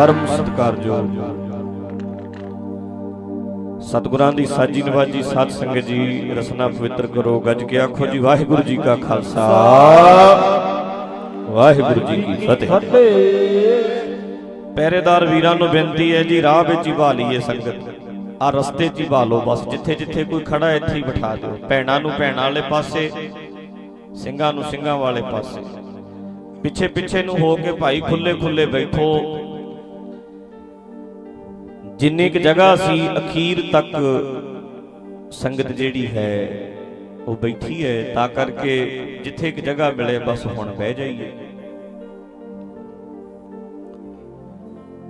ਪਰਮ ਸਤਿਕਾਰਯੋਗ ਸਤਿਗੁਰਾਂ ਦੀ ਸਾਜੀ ਨਵਾਜੀ ਸਾਧ ਸੰਗਤ ਜੀ, ਰਸਨਾ ਪਵਿੱਤਰ ਕਰੋ, ਗੱਜ ਕੇ ਆਖੋ ਜੀ, ਵਾਹਿਗੁਰੂ ਜੀ ਕਾ ਖਾਲਸਾ। ਵਾਹਿਗੁਰੂ ਜੀ ਕੀ ਫਤਿਹ। ਪਹਿਰੇਦਾਰ ਵੀਰਾਂ ਨੂੰ ਬੇਨਤੀ ਹੈ ਜੀ, ਰਾਹ ਵਿੱਚ ਹੀ ਭਾ ਸੰਗਤ। ਆ ਰਸਤੇ 'ਚ ਹੀ ਭਾ ਲਓ ਬਸ, ਜਿੱਥੇ ਜਿੱਥੇ ਕੋਈ ਖੜਾ ਇੱਥੇ ਹੀ ਬਿਠਾ ਦਿਓ। ਭੈਣਾਂ ਨੂੰ ਭੈਣਾਂ ਵਾਲੇ ਪਾਸੇ, ਸਿੰਘਾਂ ਨੂੰ ਸਿੰਘਾਂ ਵਾਲੇ ਪਾਸੇ। ਪਿੱਛੇ ਪਿੱਛੇ ਨੂੰ ਹੋ ਕੇ ਭਾਈ ਖੁੱਲੇ ਖੁੱਲੇ ਬੈਠੋ। ਜਿੰਨੀ ਕੁ ਜਗ੍ਹਾ ਸੀ ਅਖੀਰ ਤੱਕ ਸੰਗਤ ਜਿਹੜੀ ਹੈ, ਉਹ ਬੈਠੀ ਹੈ, ਤਾਂ ਕਰਕੇ ਜਿੱਥੇ ਇੱਕ ਜਗ੍ਹਾ ਮਿਲੇ, ਬਸ ਹੁਣ ਬਹਿ ਜਾਈਏ।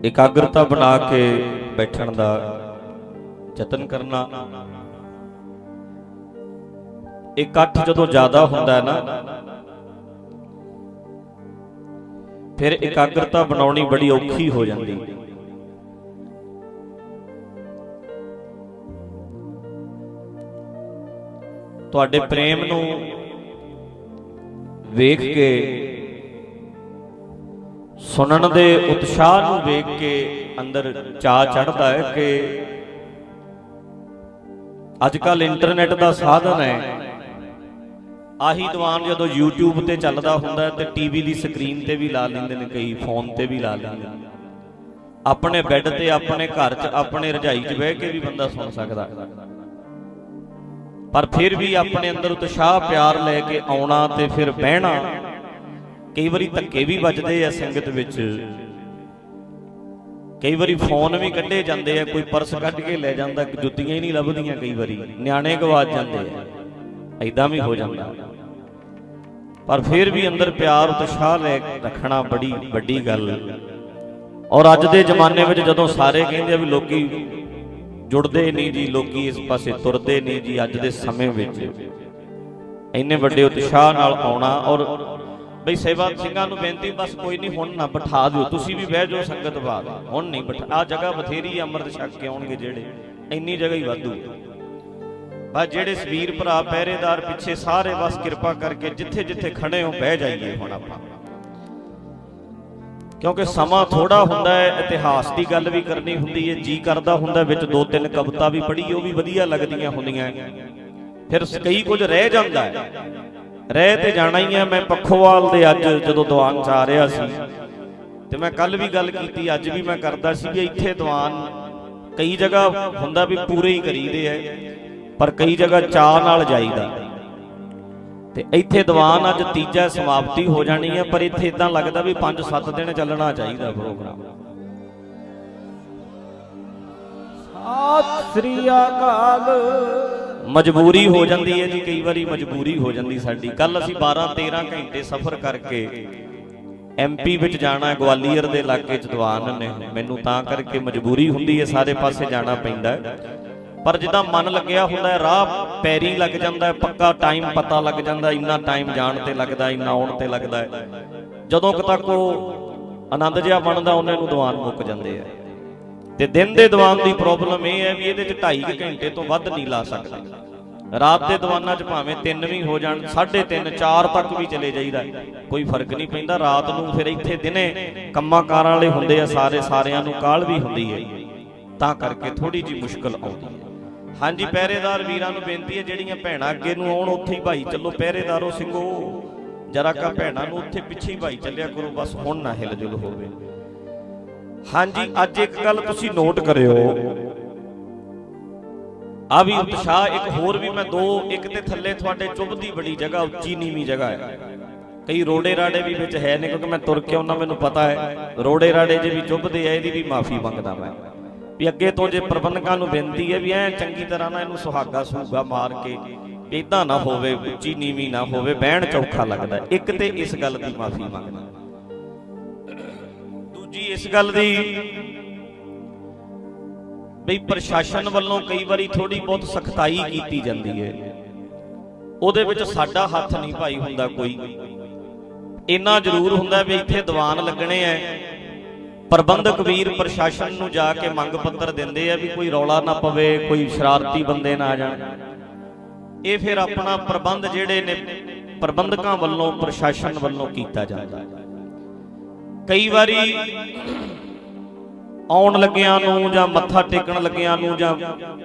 ਇਕਾਗਰਤਾ ਬਣਾ ਕੇ ਬੈਠਣ ਦਾ ਯਤਨ ਕਰਨਾ। ਇਕੱਠ ਜਦੋਂ ਜ਼ਿਆਦਾ ਹੁੰਦਾ ਹੈ ਨਾ, ਫਿਰ ਇਕਾਗਰਤਾ ਬਣਾਉਣੀ ਬੜੀ ਔਖੀ ਹੋ ਜਾਂਦੀ। ਹੈ ਤੁਹਾਡੇ ਪ੍ਰੇਮ ਨੂੰ ਵੇਖ ਕੇ ਸੁਣਨ ਦੇ ਉਤਸ਼ਾਹ ਨੂੰ ਵੇਖ ਕੇ ਅੰਦਰ ਚਾ ਚੜਦਾ ਹੈ ਕਿ ਅੱਜ ਕੱਲ ਇੰਟਰਨੈਟ ਦਾ ਸਾਧਨ ਹੈ। ਆਹੀ ਦੀਵਾਨ ਜਦੋਂ YouTube ਤੇ ਚੱਲਦਾ ਹੁੰਦਾ ਹੈ ਤੇ ਟੀਵੀ ਦੀ ਸਕਰੀਨ ਤੇ ਵੀ ਲਾ ਲੈਂਦੇ ਨੇ ਕਈ ਫੋਨ ਤੇ ਵੀ ਲਾ ਲੈਂਦੇ ਨੇ। ਆਪਣੇ ਬੈੱਡ ਤੇ ਆਪਣੇ ਘਰ 'ਚ ਆਪਣੇ ਰਜਾਈ 'ਚ ਬਹਿ ਕੇ ਵੀ ਬੰਦਾ ਸੁਣ ਸਕਦਾ। ਪਰ ਫਿਰ ਵੀ ਆਪਣੇ ਅੰਦਰ ਉਤਸ਼ਾਹ, ਪਿਆਰ ਲੈ ਕੇ ਆਉਣਾ ਤੇ ਫਿਰ ਬਹਿਣਾ, ਕਈ ਵਾਰੀ ਧੱਕੇ ਵੀ ਵੱਜਦੇ ਆ ਸੰਗਤ ਵਿੱਚ। ਕਈ ਵਾਰੀ ਫੋਨ ਵੀ ਕੱਢੇ ਜਾਂਦੇ ਆ, ਕੋਈ ਪਰਸ ਕੱਢ ਕੇ ਲੈ ਜਾਂਦਾ, ਜੁੱਤੀਆਂ ਹੀ ਨਹੀਂ ਲੱਭਦੀਆਂ ਕਈ ਵਾਰੀ, ਨਿਆਣੇ ਗਵਾਚ ਜਾਂਦੇ ਆ ਐਦਾਂ ਵੀ ਹੋ ਜਾਂਦਾ। ਪਰ ਫਿਰ ਵੀ ਅੰਦਰ ਪਿਆਰ, ਉਤਸ਼ਾਹ ਲੈ ਰੱਖਣਾ ਬੜੀ ਵੱਡੀ ਗੱਲ। ਔਰ ਅੱਜ ਦੇ ਜ਼ਮਾਨੇ ਵਿੱਚ ਜਦੋਂ ਸਾਰੇ ਕਹਿੰਦੇ ਆ ਵੀ ਲੋਕੀ ਜੁੜਦੇ ਨਹੀਂ ਜੀ, ਲੋਕੀ ਇਸ ਪਾਸੇ ਤੁਰਦੇ ਨਹੀਂ ਜੀ, ਅੱਜ ਦੇ ਸਮੇਂ ਵਿੱਚ। ਇੰਨੇ ਵੱਡੇ ਉਤਸ਼ਾਹ ਨਾਲ ਆਉਣਾ ਔਰ ਬਈ ਸੇਵਾ ਸਿੰਘਾਂ ਨੂੰ ਬੇਨਤੀ, ਬਸ ਕੋਈ ਨਹੀਂ, ਹੁਣ ਨਾ ਬਿਠਾ ਦਿਓ। ਤੁਸੀਂ ਵੀ ਬਹਿ ਜਾਓ ਸੰਗਤ ਬਾਦ ਹੁਣ ਨਹੀਂ ਬਿਠਾ ਆ ਜਗ੍ਹਾ ਬਥੇਰੀ ਅੰਮ੍ਰਿਤ ਛਕ ਕੇ ਆਉਣਗੇ ਜਿਹੜੇ। ਇੰਨੀ ਜਗ੍ਹਾ ਹੀ ਵਾਧੂ। ਬਸ ਜਿਹੜੇ ਸਵੀਰ ਭਰਾ, ਪਹਿਰੇਦਾਰ ਪਿੱਛੇ ਸਾਰੇ ਬਸ ਕਿਰਪਾ ਕਰਕੇ ਜਿੱਥੇ ਜਿੱਥੇ ਖੜੇ ਹੋ, ਬਹਿ ਜਾਈਏ ਹੁਣ ਆਪਾਂ। ਕਿਉਂਕਿ ਸਮਾਂ ਥੋੜਾ ਹੁੰਦਾ ਹੈ, ਇਤਿਹਾਸ ਦੀ ਗੱਲ ਵੀ ਕਰਨੀ ਹੁੰਦੀ ਹੈ, ਜੀ ਕਰਦਾ ਹੁੰਦਾ ਵਿੱਚ ਦੋ ਤਿੰਨ ਕਵਿਤਾ ਵੀ ਪੜ੍ਹੀ, ਉਹ ਵੀ ਵਧੀਆ ਲੱਗਦੀਆਂ ਹੁੰਦੀਆਂ ਫਿਰ ਕਈ ਕੁਝ ਰਹਿ ਜਾਂਦਾ ਹੈ। ਰਹਿ ਤੇ ਜਾਣਾ ਹੀ ਹੈ, ਮੈਂ ਪੱਖੋਵਾਲ ਦੇ ਅੱਜ ਜਦੋਂ ਦੀਵਾਨ ਜਾ ਰਿਹਾ ਸੀ। ਤੇ ਮੈਂ ਕੱਲ ਵੀ ਗੱਲ ਕੀਤੀ, ਅੱਜ ਵੀ ਮੈਂ ਕਰਦਾ ਸੀ ਕਿ ਇੱਥੇ ਦੀਵਾਨ ਕਈ ਜਗ੍ਹਾ ਹੁੰਦਾ ਵੀ ਪੂਰੇ ਹੀ ਕਰੀਦੇ ਐ ਪਰ ਕਈ ਜਗ੍ਹਾ ਚਾਹ ਨਾਲ ਜਾਈਦਾ। ਤੇ ਇੱਥੇ ਦੀਵਾਨ ਅੱਜ ਤੀਜਾ ਸਮਾਪਤੀ ਹੋ ਜਾਣੀ ਹੈ ਪਰ ਇੱਥੇ ਇਦਾਂ ਲੱਗਦਾ ਵੀ 5-7 ਦਿਨ ਚੱਲਣਾ ਚਾਹੀਦਾ ਪ੍ਰੋਗਰਾਮ। ਸਤਿ ਸ੍ਰੀ ਅਕਾਲ। ਮਜਬੂਰੀ ਹੋ ਜਾਂਦੀ ਹੈ ਜੀ ਕਈ ਵਾਰੀ ਮਜਬੂਰੀ ਹੋ ਜਾਂਦੀ ਸਾਡੀ। ਕੱਲ ਅਸੀਂ 12-13 ਘੰਟੇ ਸਫ਼ਰ ਕਰਕੇ ਐਮਪੀ ਵਿੱਚ ਜਾਣਾ ਗਵਾਲੀਅਰ ਦੇ ਇਲਾਕੇ ਚ ਦੀਵਾਨ ਨੇ। ਮੈਨੂੰ ਤਾਂ ਕਰਕੇ ਮਜਬੂਰੀ ਹੁੰਦੀ ਹੈ ਸਾਰੇ ਪਾਸੇ ਜਾਣਾ ਪੈਂਦਾ। ਹੈ ਪਰ ਜਿੱਦਾਂ ਮਨ ਲੱਗਿਆ ਹੁੰਦਾ ਰਾਹ ਪੈਰੀ ਲੱਗ ਜਾਂਦਾ ਪੱਕਾ ਟਾਈਮ ਪਤਾ ਲੱਗ ਜਾਂਦਾ ਇੰਨਾ ਟਾਈਮ ਜਾਣ ਤੇ ਲੱਗਦਾ ਇੰਨਾ ਆਉਣ ਤੇ ਲੱਗਦਾ ਜਦੋਂ ਕੁ ਤੱਕ ਉਹ ਆਨੰਦ ਜਿਹਾ ਬਣਦਾ, ਉਹਨੇ ਨੂੰ ਦੀਵਾਨ ਮੁੱਕ ਜਾਂਦੇ ਆ। ਤੇ ਦਿਨ ਦੇ ਦੀਵਾਨ ਦੀ ਪ੍ਰੋਬਲਮ ਇਹ ਹੈ ਵੀ ਇਹਦੇ ਚ 2.5 ਘੰਟੇ ਤੋਂ ਵੱਧ ਨਹੀਂ ਲਾ ਸਕਦੇ। ਰਾਤ ਦੇ ਦੀਵਾਨਾਂ 'ਚ ਭਾਵੇਂ 3 ਵੀ ਹੋ ਜਾਣ 3.5 4 ਤੱਕ ਵੀ ਚਲੇ ਜਾਈਦਾ। ਕੋਈ ਫ਼ਰਕ ਨਹੀਂ ਪੈਂਦਾ, ਰਾਤ ਨੂੰ ਫਿਰ ਇੱਥੇ ਦਿਨੇ ਕੰਮਾਂ ਕਾਰਾਂ ਵਾਲੇ ਹੁੰਦੇ ਆ, ਸਾਰੇ ਸਾਰਿਆਂ ਨੂੰ ਕਾਲ ਵੀ ਹੁੰਦੀ ਹੈ। ਤਾਂ ਕਰਕੇ ਥੋੜੀ ਜੀ ਮੁਸ਼ਕਲ ਆਉਂਦੀ ਹੈ। ਹਾਂਜੀ ਪਹਿਰੇਦਾਰ ਵੀਰਾਂ ਨੂੰ ਬੇਨਤੀ ਹੈ ਜਿਹੜੀਆਂ ਭੈਣਾਂ ਅੱਗੇ ਨੂੰ ਆਉਣ ਉੱਥੇ ਹੀ ਭਾਈ ਚੱਲੋ ਪਹਿਰੇਦਾਰੋ ਸਿੰਘੋ। ਜਰਾ ਕਾ ਭੈਣਾਂ ਨੂੰ ਉੱਥੇ ਪਿੱਛੇ ਹੀ ਭਾਈ ਚੱਲਿਆ ਕਰੋ ਬਸ ਹੁਣ ਨਾ ਹਿਲ ਜੁਲ ਹੋਵੇ। ਹਾਂਜੀ ਅੱਜ ਇੱਕ ਗੱਲ ਤੁਸੀਂ ਨੋਟ ਕਰਿਓ। ਆ ਵੀ ਉਤਸ਼ਾਹ ਇੱਕ ਹੋਰ ਵੀ ਮੈਂ ਦੋ ਇੱਕ ਤੇ ਥੱਲੇ ਤੁਹਾਡੇ ਚੁੱਭਦੀ ਬੜੀ ਜਗ੍ਹਾ ਉੱਚੀ ਨੀਵੀਂ ਜਗ੍ਹਾ ਹੈ। ਕਈ ਰੋੜੇ ਰਾੜੇ ਵੀ ਵਿੱਚ ਹੈ ਨੇ ਕਿਉਂਕਿ ਮੈਂ ਤੁਰ ਕੇ ਉਹਨਾਂ ਮੈਨੂੰ ਪਤਾ ਹੈ। ਰੋੜੇ ਰਾੜੇ ਜੇ ਵੀ ਚੁੱਭਦੇ ਆ ਇਹਦੀ ਵੀ ਮਾਫੀ ਮੰਗਦਾ ਮੈਂ। ਵੀ ਅੱਗੇ ਤੋਂ ਜੇ ਪ੍ਰਬੰਧਕਾਂ ਨੂੰ ਬੇਨਤੀ ਹੈ ਵੀ ਐ ਚੰਗੀ ਤਰ੍ਹਾਂ ਨਾਲ ਇਹਨੂੰ ਸੁਹਾਗਾ ਸੂਗਾ ਮਾਰ ਕੇ ਇਦਾਂ ਨਾ ਹੋਵੇ, ਉੱਚੀ ਨੀਵੀਂ ਨਾ ਹੋਵੇ, ਬਹਿਣ ਚੌਖਾ ਲੱਗਦਾ ਇੱਕ ਤੇ ਇਸ ਗੱਲ ਦੀ ਮਾਫੀ ਮੰਗਦਾ ਦੂਜੀ ਇਸ ਗੱਲ ਦੀ ਬਈ ਪ੍ਰਸ਼ਾਸਨ ਵੱਲੋਂ ਕਈ ਵਾਰੀ ਥੋੜੀ ਬਹੁਤ ਸਖਤਾਈ ਕੀਤੀ ਜਾਂਦੀ ਹੈ। ਉਹਦੇ ਵਿੱਚ ਸਾਡਾ ਹੱਥ ਨਹੀਂ ਭਾਈ ਹੁੰਦਾ ਕੋਈ। ਇੰਨਾ ਜ਼ਰੂਰ ਹੁੰਦਾ ਵੀ ਇੱਥੇ ਦੀਵਾਨ ਲੱਗਣੇ ਐ। ਪ੍ਰਬੰਧਕ ਵੀਰ ਪ੍ਰਸ਼ਾਸਨ ਨੂੰ ਜਾ ਕੇ ਮੰਗ ਪੱਤਰ ਦਿੰਦੇ ਆ ਵੀ ਕੋਈ ਰੌਲਾ ਨਾ ਪਵੇ, ਕੋਈ ਸ਼ਰਾਰਤੀ ਬੰਦੇ ਨਾ ਆ ਜਾਣ। ਇਹ ਫਿਰ ਆਪਣਾ ਪ੍ਰਬੰਧ ਜਿਹੜੇ ਨੇ ਪ੍ਰਬੰਧਕਾਂ ਵੱਲੋਂ, ਪ੍ਰਸ਼ਾਸਨ ਵੱਲੋਂ ਕੀਤਾ ਜਾਂਦਾ। ਕਈ ਵਾਰੀ ਆਉਣ ਲੱਗਿਆਂ ਨੂੰ ਜਾਂ ਮੱਥਾ ਟੇਕਣ ਲੱਗਿਆਂ ਨੂੰ ਜਾਂ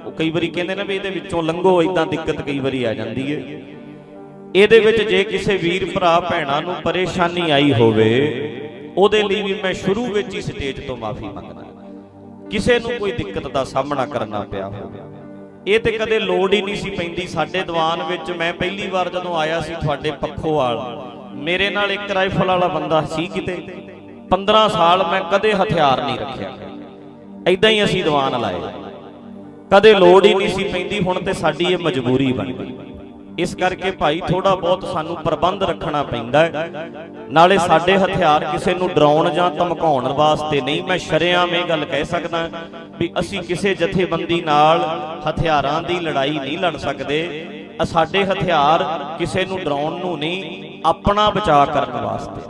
ਉਹ ਕਈ ਵਾਰੀ ਕਹਿੰਦੇ ਨੇ ਵੀ ਇਹਦੇ ਵਿੱਚੋਂ ਲੰਘੋ ਇਦਾਂ ਦਿੱਕਤ ਕਈ ਵਾਰੀ ਆ ਜਾਂਦੀ ਹੈ ਇਹਦੇ ਵਿੱਚ ਜੇ ਕਿਸੇ ਵੀਰ ਭਰਾ ਭੈਣਾਂ ਨੂੰ ਪਰੇਸ਼ਾਨੀ ਆਈ ਹੋਵੇ ਉਹਦੇ ਲਈ ਵੀ ਮੈਂ ਸ਼ੁਰੂ ਵਿੱਚ ਹੀ ਸਟੇਜ ਤੋਂ ਮਾਫੀ ਮੰਗਦਾ। ਕਿਸੇ ਨੂੰ ਕੋਈ ਦਿੱਕਤ ਦਾ ਸਾਹਮਣਾ ਕਰਨਾ ਪਿਆ ਹੋਵੇ। ਇਹ ਤੇ ਕਦੇ ਲੋੜ ਹੀ ਨਹੀਂ ਸੀ ਪੈਂਦੀ। ਸਾਡੇ ਦੀਵਾਨ ਵਿੱਚ ਮੈਂ ਪਹਿਲੀ ਵਾਰ ਜਦੋਂ ਆਇਆ ਸੀ ਤੁਹਾਡੇ ਪੱਖੋਵਾਲ ਮੇਰੇ ਨਾਲ ਇੱਕ ਰਾਈਫਲ ਵਾਲਾ ਬੰਦਾ ਸੀ ਕਿਤੇ। 15 ਸਾਲ ਮੈਂ ਕਦੇ ਹਥਿਆਰ ਨਹੀਂ ਰੱਖਿਆ। ਐਦਾਂ ਹੀ ਅਸੀਂ ਦੀਵਾਨ ਲਾਏ। ਕਦੇ ਲੋੜ ਹੀ ਨਹੀਂ ਸੀ ਪੈਂਦੀ। ਹੁਣ ਤੇ ਸਾਡੀ ਇਹ ਮਜਬੂਰੀ ਬਣ ਗਈ। ਇਸ ਕਰਕੇ ਭਾਈ ਥੋੜਾ ਬਹੁਤ ਸਾਨੂੰ ਪ੍ਰਬੰਧ ਰੱਖਣਾ ਪੈਂਦਾ ਹੈ। ਨਾਲੇ ਸਾਡੇ ਹਥਿਆਰ ਕਿਸੇ ਨੂੰ ਡਰਾਉਣ ਜਾਂ ਧਮਕਾਉਣ ਵਾਸਤੇ ਨਹੀਂ, ਮੈਂ ਸ਼ਰੇਆਮ ਇਹ ਗੱਲ ਕਹਿ ਸਕਦਾ ਵੀ ਅਸੀਂ ਕਿਸੇ ਜਥੇਬੰਦੀ ਨਾਲ ਹਥਿਆਰਾਂ ਦੀ ਲੜਾਈ ਨਹੀਂ ਲੜ ਸਕਦੇ। ਸਾਡੇ ਹਥਿਆਰ ਕਿਸੇ ਨੂੰ ਡਰਾਉਣ ਨੂੰ ਨਹੀਂ, ਆਪਣਾ ਬਚਾਅ ਕਰਨ ਵਾਸਤੇ।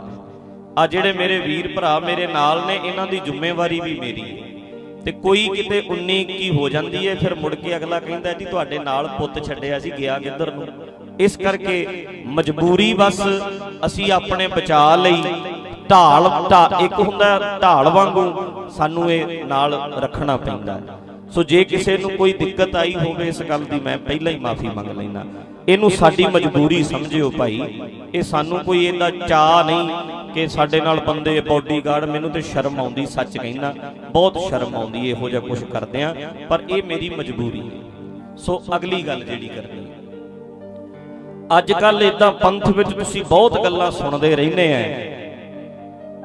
ਆ ਜਿਹੜੇ ਮੇਰੇ ਵੀਰ ਭਰਾ ਮੇਰੇ ਨਾਲ ਨੇ, ਇਹਨਾਂ ਦੀ ਜ਼ਿੰਮੇਵਾਰੀ ਵੀ ਮੇਰੀ ਹੈ। ਤੇ ਕੋਈ ਕਿਤੇ 19 21 ਹੋ ਜਾਂਦੀ ਹੈ ਫਿਰ ਮੁੜ ਕੇ ਅਗਲਾ ਕਹਿੰਦਾ ਜੀ ਤੁਹਾਡੇ ਨਾਲ ਪੁੱਤ ਛੱਡਿਆ ਸੀ, ਗਿਆ ਕਿੱਧਰ ਨੂੰ? ਇਸ ਕਰਕੇ ਮਜਬੂਰੀ ਬਸ, ਅਸੀਂ ਆਪਣੇ ਬਚਾਅ ਲਈ, ਢਾਲ ਢਾ- ਇੱਕ ਹੁੰਦਾ ਢਾਲ ਵਾਂਗੂ ਸਾਨੂੰ ਇਹ ਨਾਲ ਰੱਖਣਾ ਪੈਂਦਾ। ਸੋ ਜੇ ਕਿਸੇ ਨੂੰ ਕੋਈ ਦਿੱਕਤ ਆਈ ਹੋਵੇ ਇਸ ਗੱਲ ਦੀ, ਮੈਂ ਪਹਿਲਾਂ ਹੀ ਮਾਫੀ ਮੰਗ ਲੈਣਾ ਇਹਨੂੰ ਸਾਡੀ ਮਜਬੂਰੀ ਸਮਝਿਓ ਭਾਈ। ਇਹ ਸਾਨੂੰ ਕੋਈ ਇਹਦਾ ਚਾਹ ਨਹੀਂ ਕਿ ਸਾਡੇ ਨਾਲ ਬੰਦੇ ਬੋਡੀਗਾਰਡ ਮੈਨੂੰ ਤੇ ਸ਼ਰਮ ਆਉਂਦੀ, ਸੱਚ ਕਹਿੰਦਾ। ਬਹੁਤ ਸ਼ਰਮ ਆਉਂਦੀ, ਇਹੋ ਜਿਹਾ ਕੁਝ ਕਰਦੇ ਆ ਪਰ ਇਹ ਮੇਰੀ ਮਜਬੂਰੀ ਹੈ। ਸੋ ਅਗਲੀ ਗੱਲ ਜਿਹੜੀ ਕਰਨੀ ਅੱਜ ਕੱਲ ਇਦਾਂ ਪੰਥ ਵਿੱਚ ਤੁਸੀਂ ਬਹੁਤ ਗੱਲਾਂ ਸੁਣਦੇ ਰਹਿੰਦੇ ਆ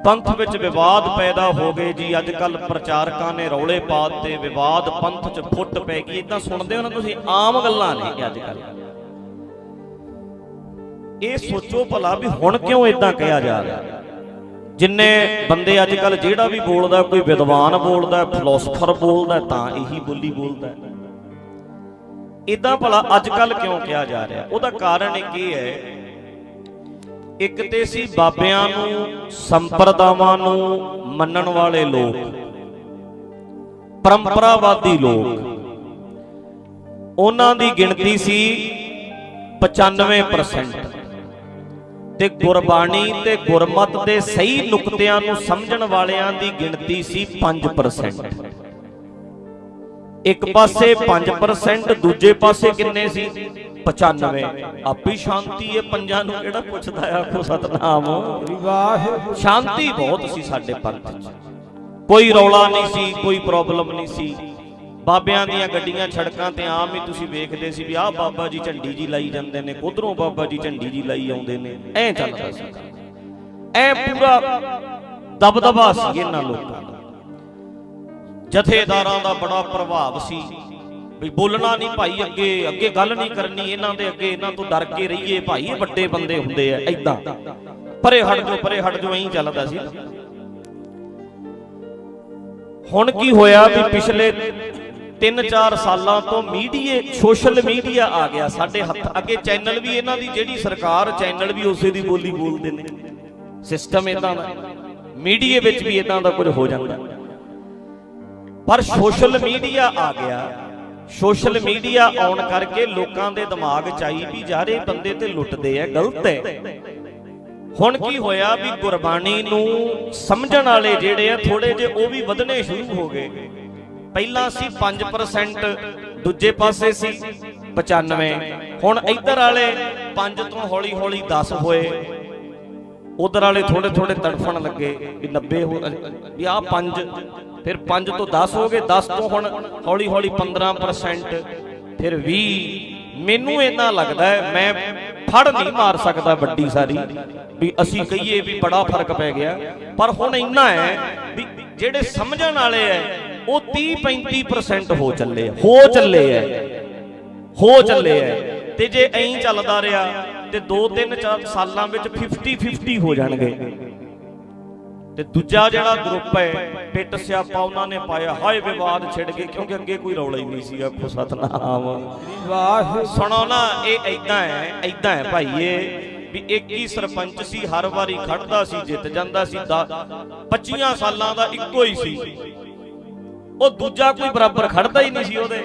ਪੰਥ ਵਿੱਚ ਵਿਵਾਦ ਪੈਦਾ ਹੋ ਗਏ ਜੀ। ਅੱਜ ਕੱਲ ਪ੍ਰਚਾਰਕਾਂ ਨੇ ਰੌਲੇ ਪਾ ਦਿੱਤੇ। ਵਿਵਾਦ ਪੰਥ 'ਚ ਫੁੱਟ ਪੈ ਗਈ। ਇਦਾਂ ਸੁਣਦੇ ਹੋ ਨਾ ਤੁਸੀਂ? ਆਮ ਗੱਲਾਂ ਨੇ ਅੱਜ ਕੱਲ ਇਹ ਸੋਚੋ ਭਲਾ ਵੀ ਹੁਣ ਕਿਉਂ ਇਦਾਂ ਕਿਹਾ ਜਾ ਰਿਹਾ? ਜਿੰਨੇ ਬੰਦੇ ਅੱਜ ਕੱਲ ਜਿਹੜਾ ਵੀ ਬੋਲਦਾ ਕੋਈ ਵਿਦਵਾਨ ਬੋਲਦਾ ਫਿਲਾਸਫਰ ਬੋਲਦਾ ਤਾਂ ਇਹੀ ਬੋਲੀ ਬੋਲਦਾ। ਇਦਾਂ ਭਲਾ ਅੱਜ ਕੱਲ ਕਿਉਂ ਕਿਹਾ ਜਾ ਰਿਹਾ? ਉਹਦਾ ਕਾਰਨ ਇੱਕ ਇਹ ਹੈ ਇੱਕ ਤੇ ਸੀ ਬਾਬਿਆਂ ਨੂੰ ਸੰਪਰਦਾਵਾਂ ਨੂੰ ਮੰਨਣ ਵਾਲੇ ਲੋਕ ਪਰੰਪਰਾਵਾਦੀ ਲੋਕ। ਉਹਨਾਂ ਦੀ ਗਿਣਤੀ ਸੀ 95% ਤੇ ਗੁਰਬਾਣੀ ਤੇ ਗੁਰਮਤ ਦੇ ਸਹੀ ਨੁਕਤਿਆਂ ਨੂੰ ਸਮਝਣ ਵਾਲਿਆਂ ਦੀ ਗਿਣਤੀ ਸੀ 5% ਇੱਕ ਪਾਸੇ 5% ਦੂਜੇ ਪਾਸੇ ਕਿੰਨੇ ਸੀ? 95 ਆਪੀ ਸ਼ਾਂਤੀ ਹੈ ਪੰਜਾਂ ਨੂੰ ਕਿਹੜਾ ਪੁੱਛਦਾ ਆ? ਆਖੋ ਸਤਨਾਮ। ਵਾਹਿਗੁਰੂ ਸ਼ਾਂਤੀ ਬਹੁਤ ਸੀ ਸਾਡੇ ਪੰਥ 'ਚ। ਕੋਈ ਰੌਲਾ ਨਹੀਂ ਸੀ ਕੋਈ ਪ੍ਰੋਬਲਮ ਨਹੀਂ ਸੀ। ਬਾਬਿਆਂ ਦੀਆਂ ਗੱਡੀਆਂ ਸੜਕਾਂ ਤੇ ਆਮ ਹੀ ਤੁਸੀਂ ਵੇਖਦੇ ਸੀ ਵੀ ਆਹ ਬਾਬਾ ਜੀ ਝੰਡੀ ਜੀ ਲਾਈ ਜਾਂਦੇ ਨੇ, ਉਧਰੋਂ ਬਾਬਾ ਜੀ ਝੰਡੀ ਜੀ ਲਾਈ ਆਉਂਦੇ ਨੇ। ਐ ਚੱਲਦਾ ਸੀ। ਐ ਪੂਰਾ ਦਬਦਬਾ ਸੀ ਇਹਨਾਂ ਲੋਕਾਂ ਦਾ। ਜਥੇਦਾਰਾਂ ਦਾ ਬੜਾ ਪ੍ਰਭਾਵ ਸੀ ਵੀ ਬੋਲਣਾ ਨਹੀਂ ਭਾਈ ਅੱਗੇ ਅੱਗੇ ਗੱਲ ਨਹੀਂ ਕਰਨੀ, ਇਹਨਾਂ ਦੇ ਅੱਗੇ ਇਹਨਾਂ ਤੋਂ ਡਰ ਕੇ ਰਹੀਏ, ਭਾਈ ਇਹ ਵੱਡੇ ਬੰਦੇ ਹੁੰਦੇ ਆ ਐਦਾਂ ਪਰੇ ਹਟ ਜੋ ਪਰੇ ਹਟ ਜੋ ਐਂ ਚੱਲਦਾ ਸੀ। ਹੁਣ ਕੀ ਹੋਇਆ ਵੀ ਪਿਛਲੇ 3-4 ਸਾਲਾਂ ਤੋਂ ਮੀਡੀਏ, ਸੋਸ਼ਲ ਮੀਡੀਆ ਆ ਗਿਆ ਸਾਡੇ ਹੱਥ। ਅੱਗੇ ਚੈਨਲ ਵੀ ਇਹਨਾਂ ਦੀ, ਜਿਹੜੀ ਸਰਕਾਰ ਚੈਨਲ ਵੀ ਉਸੇ ਦੀ ਬੋਲੀ ਬੋਲਦੇ ਨੇ। ਸਿਸਟਮ ਇਦਾਂ ਦਾ। ਮੀਡੀਏ ਵਿੱਚ ਵੀ ਇਦਾਂ ਦਾ ਕੁਝ ਹੋ ਜਾਂਦਾ। ਪਰ ਸੋਸ਼ਲ ਮੀਡੀਆ ਆ ਗਿਆ। ਸੋਸ਼ਲ ਮੀਡੀਆ ਆਉਣ ਕਰਕੇ ਲੋਕਾਂ ਦੇ ਦਿਮਾਗ 'ਚ ਆਈ ਵੀ ਯਾਰ ਇਹ ਬੰਦੇ ਤੇ ਲੁੱਟਦੇ ਆ, ਗਲਤ ਹੈ ਹੁਣ ਕੀ ਹੋਇਆ ਵੀ ਗੁਰਬਾਣੀ ਨੂੰ ਸਮਝਣ ਵਾਲੇ ਜਿਹੜੇ ਆ ਥੋੜੇ ਜਿਹੇ ਉਹ ਵੀ ਵਧਣੇ ਸ਼ੁਰੂ ਹੋ ਗਏ। ਪਹਿਲਾਂ ਸੀ 5% ਦੂਜੇ ਪਾਸੇ ਸੀ 95 ਹੁਣ ਇੱਧਰ ਵਾਲੇ 5 ਤੋਂ ਹੌਲੀ ਹੌਲੀ 10 ਹੋਏ। ਉਧਰ ਵਾਲੇ ਥੋੜੇ ਥੋੜੇ ਤੜਫਣ ਲੱਗੇ ਵੀ 90 ਹੋ, ਵੀ ਆਹ 5 ਫਿਰ 5 ਤੋਂ 10 ਹੋ ਗਏ 10 ਤੋਂ ਹੁਣ ਹੌਲੀ ਹੌਲੀ 15% ਫਿਰ 20 ਮੈਨੂੰ ਇਹਨਾਂ ਲੱਗਦਾ ਮੈਂ ਫੜ ਨਹੀਂ ਮਾਰ ਸਕਦਾ ਵੱਡੀ ਸਾਰੀ, ਵੀ ਅਸੀਂ ਕਹੀਏ ਵੀ ਬੜਾ ਫ਼ਰਕ ਪੈ ਗਿਆ। ਪਰ ਹੁਣ ਇੰਨਾ ਹੈ ਵੀ ਜਿਹੜੇ ਸਮਝਣ ਵਾਲੇ ਐ ਉਹ 30 35% ਹੋ ਚੱਲੇ ਆ। ਹੋ ਚੱਲੇ ਐ ਹੋ ਚੱਲੇ ਐ ਤੇ ਜੇ ਐਂ ਚੱਲਦਾ ਰਿਹਾ ਤੇ 2-3 ਸਾਲਾਂ ਵਿੱਚ 50 50 ਹੋ ਜਾਣਗੇ। ਤੇ ਦੂਜਾ ਜਿਹੜਾ ਗਰੁੱਪ ਹੈ ਪਿੱਟ ਸਿਆਪਾ ਉਹਨਾਂ ਨੇ ਪਾਇਆ। ਹਾਏ ਵਿਵਾਦ ਛਿੜ ਗਏ ਕਿਉਂਕਿ ਅੱਗੇ ਕੋਈ ਰੌਲਾ ਹੀ ਨਹੀਂ ਸੀ ਆਖੋ ਸਤਨਾਮ। ਵਾਹਿਗੁਰੂ ਸੁਣੋ ਨਾ ਇਹ ਐਦਾਂ ਹੈ ਐਦਾਂ ਹੈ ਭਾਈ ਇਹ ਵੀ ਇੱਕ ਹੀ ਸਰਪੰਚ ਸੀ ਹਰ ਵਾਰੀ ਖੜਦਾ ਸੀ ਜਿੱਤ ਜਾਂਦਾ ਸੀ 25 ਸਾਲਾਂ ਦਾ ਇੱਕੋ ਹੀ ਸੀ। ਉਹ ਦੂਜਾ ਕੋਈ ਬਰਾਬਰ ਖੜਦਾ ਹੀ ਨਹੀਂ ਸੀ ਉਹਦੇ।